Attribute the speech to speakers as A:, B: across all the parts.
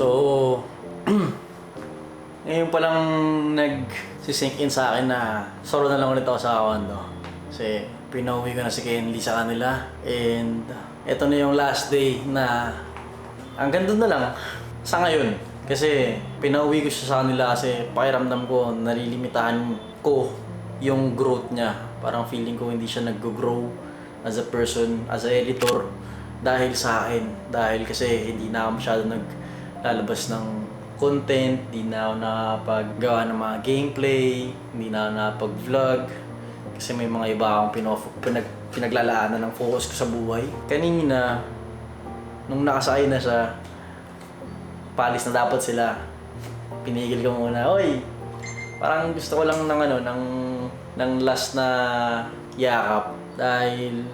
A: So, ngayon pa lang nag-sink in sa akin na solo na lang ulit ako sa condo. Kasi pinauwi ko na si Kenly sa kanila. And ito na yung last day na hanggang doon na lang sa ngayon. Kasi pinauwi ko siya sa kanila kasi pakiramdam ko nalilimitahan ko yung growth niya. Parang feeling ko hindi siya nag-grow as a person, as a editor dahil sa akin. Dahil kasi hindi na ako masyado naglalabas ng content, hindi na ako nakapaggawa ng mga gameplay, hindi na ako nakapag-vlog. Kasi may mga iba akong pinof- pinag pinaglalaanan ng focus ko sa buhay. Kanina, nung nakasakay na siya, palis na dapat sila. Pinigil ko muna, oy, parang gusto ko lang ng ano, ng, ng last na yakap. Dahil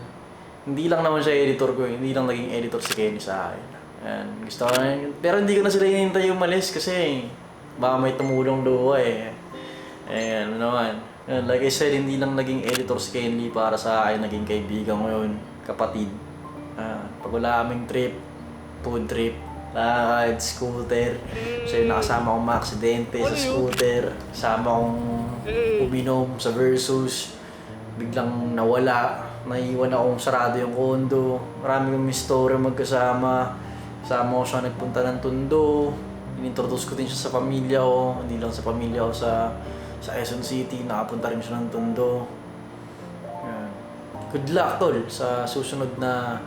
A: hindi lang naman siya editor ko, eh. hindi lang naging editor si Kenny sa akin. Ayan, gusto ko na, pero hindi ko na sila hinihintay umalis kasi baka may tumulong doon eh. Ayan, ano naman. Like I said, hindi lang naging editor si Kenny para sa akin, naging kaibigan ko yun, kapatid. Ah, pag wala kaming trip, food trip, lakad, scooter. So yun, nakasama akong maaksidente sa scooter. Kasama akong uminom sa Versus. Biglang nawala. Naiwan akong sarado yung kondo. Marami kong story magkasama. Kasama ko siya nagpunta ng Tondo. Inintroduce ko din siya sa pamilya ko. Hindi lang sa pamilya ko sa sa Quezon City. Nakapunta rin siya ng Tondo. Yan. Good luck, tol, sa susunod na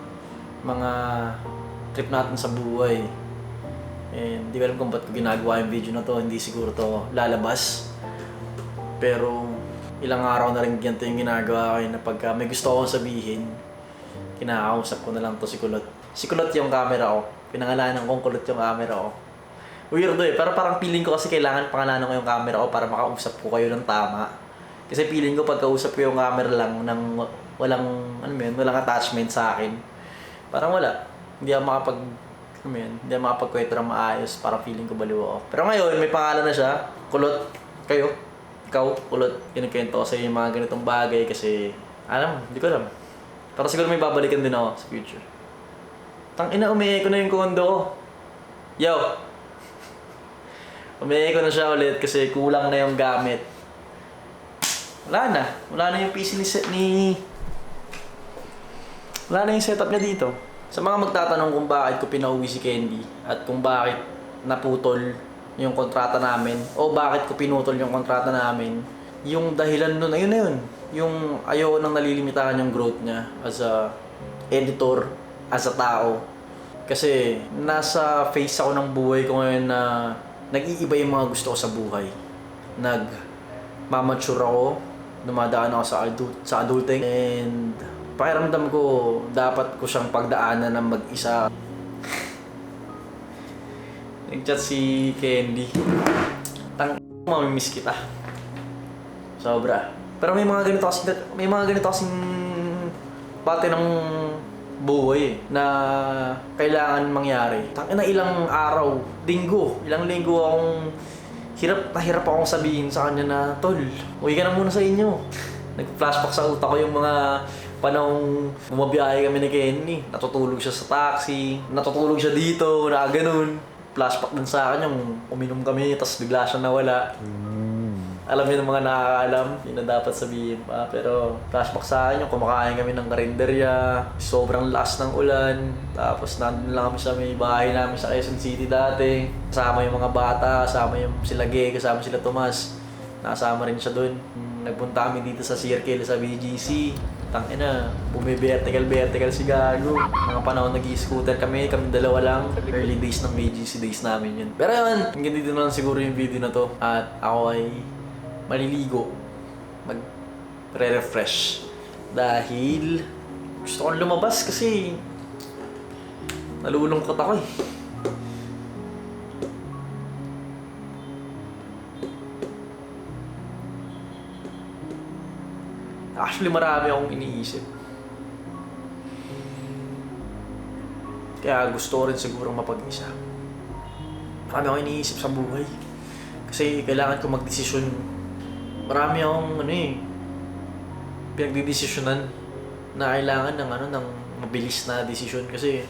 A: mga trip natin sa buhay. And di ko alam kung ba't ko ginagawa yung video na to. Hindi siguro to lalabas. Pero ilang araw na rin ganito yung ginagawa ko eh, na pagka may gusto akong sabihin, kinakausap ko na lang to si Kulot. Si Kulot yung camera ko. Pinangalanan kong Kulot yung camera ko. Weirdo eh, pero parang feeling ko kasi kailangan pangalanan ko yung camera ko para makausap ko kayo ng tama. Kasi feeling ko pagkausap ko yung camera lang ng walang, ano yun, walang attachment sa akin. Parang wala. Hindi ako makapag, ano yun, hindi ako makapagkwento ng maayos. Parang feeling ko baliw ako. Pero ngayon, may pangalan na siya. Kulot. Kayo. Ikaw, kulot. Kinukwento ko sa yung mga ganitong bagay kasi, alam, hindi ko alam. Pero siguro may babalikan din ako sa future. Tang ina, umihi ko na yung kondo ko. Yo! Umihi ko na siya ulit kasi kulang na yung gamit. Wala na. Wala na yung PC ni, se- ni wala na yung setup niya dito. Sa mga magtatanong kung bakit ko pinauwi si Candy at kung bakit naputol yung kontrata namin o bakit ko pinutol yung kontrata namin, yung dahilan nun, ayun na yun. Yung ayaw nang nalilimitahan yung growth niya as a editor, as a tao. Kasi nasa phase ako ng buhay ko ngayon na nag-iiba yung mga gusto ko sa buhay. Nag mamature ako, dumadaan ako sa adult sa adulting and pakiramdam ko dapat ko siyang pagdaanan ng mag-isa. Nag-chat si Candy. Tang mamimiss kita. Sobra. Pero may mga ganito kasi may mga ganito kasing pati ng buhay eh, na kailangan mangyari. Tangina ilang araw, linggo, ilang linggo akong hirap na hirap akong sabihin sa kanya na, Tol, uwi ka na muna sa inyo. Nag-flashback sa utak ko yung mga panahong bumabiyahe kami ni Kenny. Natutulog siya sa taxi, natutulog siya dito, na ganun. Flashback din sa akin yung uminom kami, tapos bigla siya nawala. Alam niyo ng mga nakakaalam, yun na dapat sabihin pa. Pero flashback sa akin yung kumakain kami ng karinderya, sobrang lakas ng ulan, tapos nandun lang kami sa may bahay namin sa Quezon City dati. Kasama yung mga bata, kasama yung sila Gay, kasama sila Tomas. Nakasama rin siya. Mm, Nagpunta kami dito sa Circle sa BGC. Tangina, bumi-vertical-vertical si Gago. Mga panahon nag-i-scooter kami, kami dalawa lang. Early days ng BGC days namin yun. Pero yun, hanggang dito na lang siguro yung video na to. At ako ay maliligo. Mag re-refresh. Dahil gusto kong lumabas kasi Nalulungkot ako eh. Actually, marami akong iniisip. Kaya gusto rin siguro mapag-isa. Marami akong iniisip sa buhay. Kasi kailangan ko magdesisyon. Marami akong ano eh, pinagdidesisyonan na kailangan ng ano ng mabilis na desisyon kasi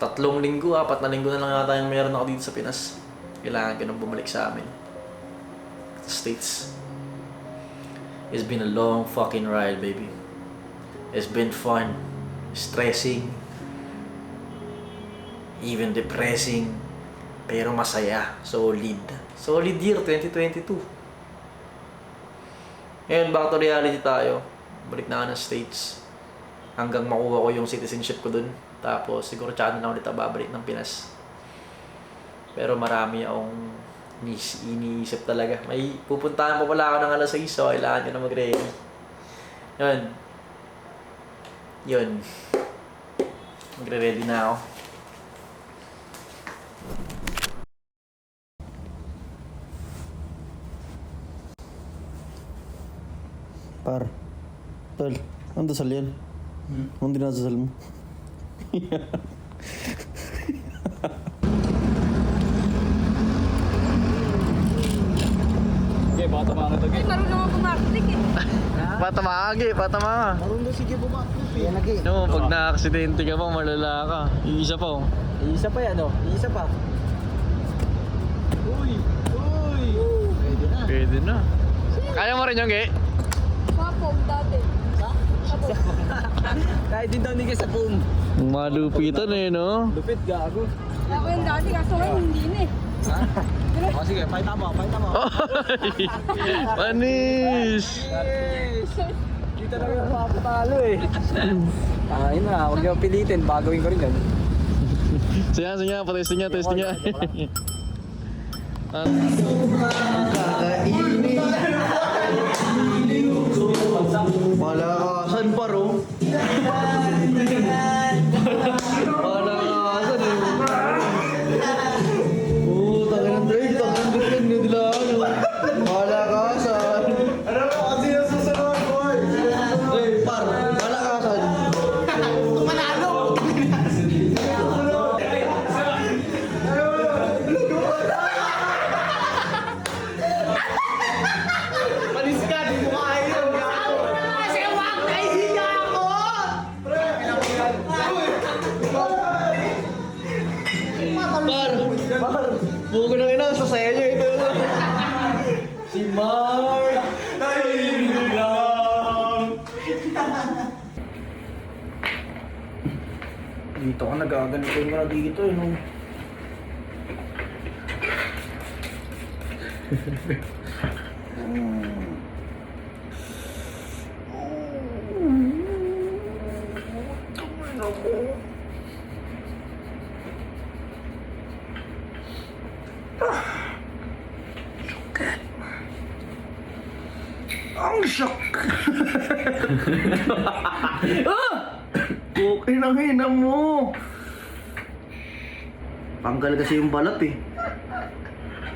A: tatlong linggo, apat na linggo na lang yata yung meron ako dito sa Pinas. Kailangan ko nang bumalik sa amin. States. It's been a long fucking ride, baby. It's been fun, stressing, even depressing, pero masaya, solid. Solid year 2022. Ngayon, back to reality tayo. Balik na ako ng States. Hanggang makuha ko yung citizenship ko dun. Tapos, siguro tsaka na ulit ako babalik ng Pinas. Pero marami akong inis- iniisip talaga. May pupuntahan pa pala ako ng alas 6, so kailangan ko na mag-ready. Yun. Yun. Magre-ready na ako.
B: Par. Tol, ang dasal yan? Hmm? Anong dinadasal mo?
C: Okay, baka tumangan ito.
D: Ay, marunong ako mag-click eh.
A: Patamagi, patama.
B: Marunong sige bumakot eh. Yan lagi.
A: No, pag na-aksidente ka pa, malala ka. Yung isa pa, oh.
C: Iisa pa yan, oh. Iisa pa. Uy! Uy! Pwede na.
A: Pwede na. Kaya mo rin yung ge?
C: Kahit din daw hindi ka sa phone.
A: Malupitan eh, no?
C: Lupit, gago.
D: Ako yung dati, kaso ngayon hindi na eh.
C: Ha? O sige, fight mo, fight mo.
A: Panis!
C: Yes! Hindi talaga yung makapatalo eh. Ay na, huwag niyo pilitin. Bagawin ko rin yan.
A: Sige, sige, patesting niya, testing niya. Ah,
B: Malakasan Par. Par. Buko na ina. Sasaya niyo ito. Si Mark. Dito ka nagaganito mo na dito eh. No? Ang shock! ah! Okay na hina mo! Tanggal kasi yung balat eh.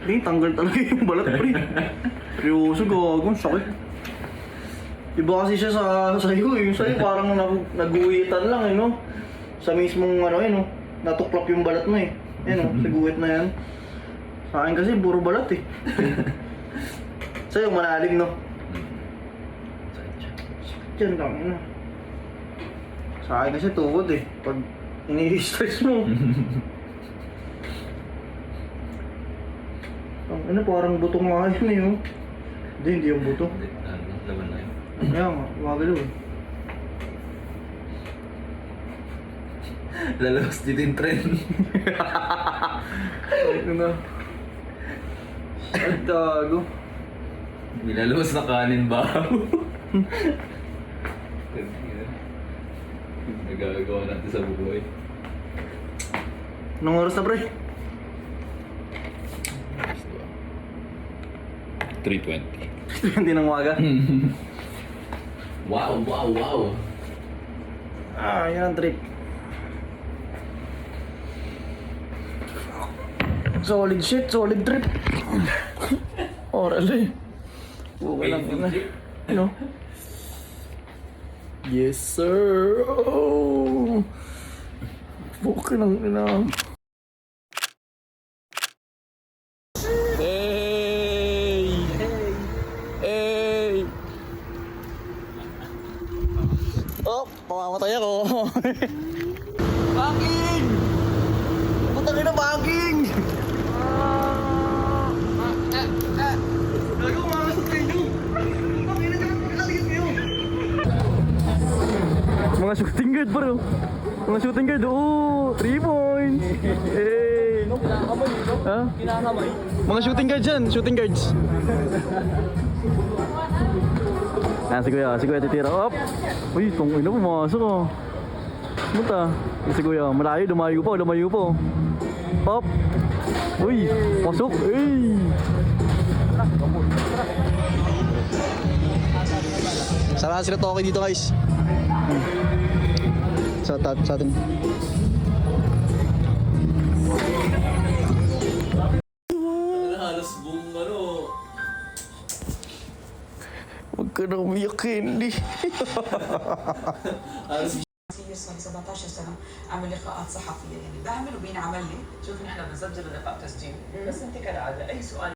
B: Hindi, tanggal talaga yung balat, pre. Seryoso, gagawin, sakit. Iba kasi siya sa sa'yo eh. Sa'yo parang nag naguhitan lang eh, no? Sa mismong ano eh, no? Natuklap yung balat mo eh. Yan no? Sa guhit na yan. Sa akin kasi, puro balat eh. Sa'yo, malalim, no? Diyan lang, ano. Sa akin kasi tuhod eh. Pag ini-stress mo. ano, parang butong nga yun eh, oh. Hindi, hindi yung buto.
E: Laban na yun.
B: Kaya nga, wagalo eh.
E: Lalabas dito yung trend.
B: Ito na. Ang tago.
E: Nilalabas na kanin ba? Nagagawa natin sa buhay.
B: Anong oras na, pre?
E: 3.20.
B: Hindi ng waga.
E: Wow, wow, wow.
B: Ah, yun ang trip.
A: Solid shit, solid trip. Oral eh. Okay lang po na. Ano? Yes, sir. Oh. Okay lang, ina. Mamamatay ako. Baging! Puta ka na baging! Gago, mamasok kayo! Bakit na naman pagkakaligid kayo? Mga shooting guard bro. Mga shooting guard. Oh, 3 points. Hey. Ha?
F: Kinakamay.
A: Mga shooting guards yan, shooting guards. Ah, si Kuya, si Kuya titira. Up! Uy, itong ina pumasok oh. Punta. Si Kuya, malayo, lumayo po, lumayo po. Up! Uy, pasok! Uy! Sarahan sila Toki dito guys. Sa, ta, sa atin.
G: Halos buong ano.
A: أنا ميقين لي
H: سنه 17 سنه لقاءات صحفيه يعني بعمل وبين لي
E: شوف نحن بنسجل تسجيل. بس أنت كالعادة أي سؤال